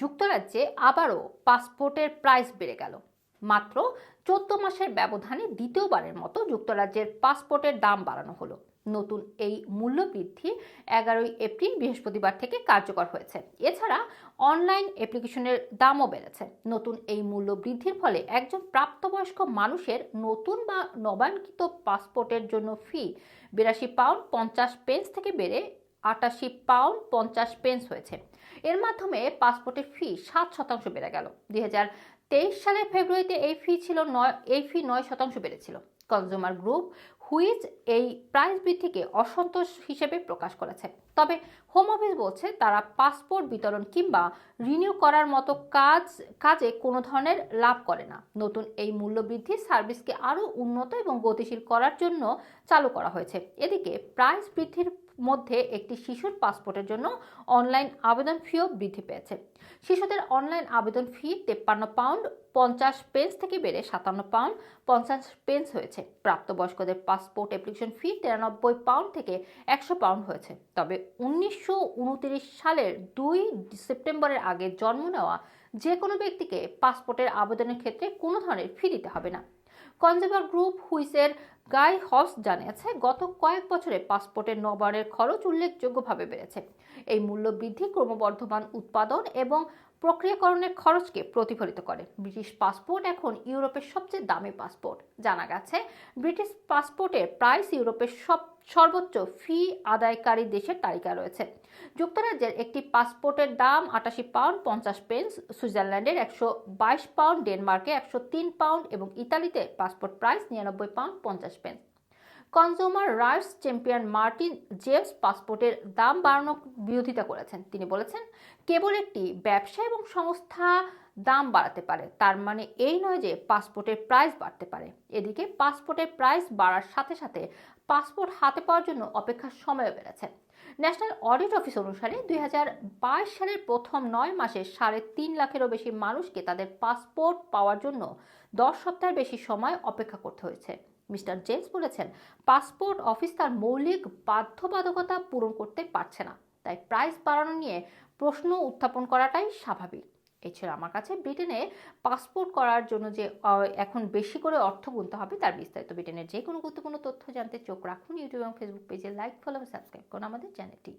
যুক্তরাজ্যে আবারও পাসপোর্টের প্রাইস বেড়ে গেল। মাত্র চোদ্দ মাসের ব্যবধানে দ্বিতীয়বারের মতো যুক্তরাজ্যের পাসপোর্টের দাম বাড়ানো হলো। নতুন এই মূল্য বৃদ্ধি এগারোই এপ্রিল বৃহস্পতিবার থেকে কার্যকর হয়েছে। এছাড়া অনলাইন অ্যাপ্লিকেশনের দামও বেড়েছে। নতুন এই মূল্য বৃদ্ধির ফলে একজন প্রাপ্তবয়স্ক মানুষের নতুন বা নবায়নকৃত পাসপোর্টের জন্য ফি বিরাশি পাউন্ড পঞ্চাশ পেন্স থেকে বেড়ে আটাশি পাউন্ড পঞ্চাশ পেন্স হয়েছে। এর মাধ্যমে পাসপোর্টের ফি সাত শতাংশ বেড়ে গেল। দুই হাজার তেইশ সালের ফেব্রুয়ারিতে এই ফি ছিল নয়, এই ফি নয় শতাংশ বেড়েছিল। কনজিউমার গ্রুপ হুইজ এই প্রাইস বৃদ্ধিকে অসন্তোষ হিসেবে প্রকাশ করেছে। তবে হোম অফিস বলছে তারা পাসপোর্ট বিতরণ কিংবা রিনিউ করার মতো কাজ, কাজে কোনো ধরনের লাভ করে না। নতুন এই মূল্য বৃদ্ধি সার্ভিসকে আরও উন্নত এবং গতিশীল করার জন্য চালু করা হয়েছে। এদিকে প্রাইস বৃদ্ধির মধ্যে একটি শিশুর পাসপোর্টের জন্য অনলাইন আবেদন ফিও বৃদ্ধি পেয়েছে। শিশুদের অনলাইন আবেদন ফি তেপ্পান্ন পাউন্ড পঞ্চাশ পেন্স থেকে বেড়ে সাতান্ন পাউন্ড, পঞ্চাশ পেন্স হয়েছে। প্রাপ্তবয়স্কদের পাসপোর্ট অ্যাপ্লিকেশন ফি তিরানব্বই পাউন্ড থেকে একশো পাউন্ড হয়েছে। তবে উনিশশো সালের দুই সেপ্টেম্বরের আগে জন্ম নেওয়া যে কোনো ব্যক্তিকে পাসপোর্টের আবেদনের ক্ষেত্রে কোনো ধরনের ফি দিতে হবে না। কনজিউমার গ্রুপ হুইসের গাই হস জানিয়েছে, গত কয়েক বছরে পাসপোর্টের নবায়নের খরচ উল্লেখযোগ্যভাবে বেড়েছে। এই মূল্য বৃদ্ধি ক্রমবর্ধমান উৎপাদন এবং প্রক্রিয়াকরণের খরচকে প্রতিফলিত করে। ব্রিটিশ পাসপোর্ট এখন ইউরোপের সবচেয়ে দামি পাসপোর্ট। জানা গেছে, ব্রিটিশ পাসপোর্টের প্রাইস ইউরোপের সব সর্বোচ্চ ফি আদায়কারী দেশের তালিকা রয়েছে। যুক্তরাজ্যের একটি পাসপোর্টের দাম আটাশি পাউন্ড পঞ্চাশ পেন্স, সুইজারল্যান্ডের একশো বাইশ পাউন্ড, ডেনমার্কে একশো তিন পাউন্ড এবং ইতালিতে পাসপোর্ট প্রাইস নিরানব্বই পাউন্ড পঞ্চাশ pence. Consumer rights champion Martin James পাসপোর্টের দাম বাড়ানোর বিরোধিতা করেছেন। তিনি বলেছেন, কেবল একটি ব্যবসা এবং সংস্থা দাম বাড়াতে পারে, তার মানে এই নয় যে পাসপোর্টের প্রাইস বাড়তে পারে। এদিকে পাসপোর্টের প্রাইস বাড়ার সাথে সাথে পাসপোর্ট হাতে পাওয়ার জন্য অপেক্ষার সময়ও বেড়েছে। ন্যাশনাল অডিট অফিস অনুসারে দুই বাইশ সালের প্রথম নয় মাসে সাড়ে তিন লাখেরও বেশি মানুষকে তাদের পাসপোর্ট পাওয়ার জন্য দশ সপ্তাহের বেশি সময় অপেক্ষা করতে হয়েছে। মিস্টার জেমস বলেছেন, পাসপোর্ট অফিস তার মৌলিক বাধ্যবাধকতা পূরণ করতে পারছে না। তাই প্রাইস বাড়ানো নিয়ে প্রশ্ন উত্থাপন করাটাই স্বাভাবিক। এছাড়া আমার কাছে ব্রিটেনে পাসপোর্ট করার জন্য যে এখন বেশি করে অর্থ গুনতে হবে তার বিস্তারিত। ব্রিটেনের যে কোনো গুরুত্বপূর্ণ তথ্য জানতে চোখ রাখুন ইউটিউব এবং ফেসবুক পেজে। লাইক, ফলো সাবস্ক্রাইব করুন আমাদের চ্যানেলটি।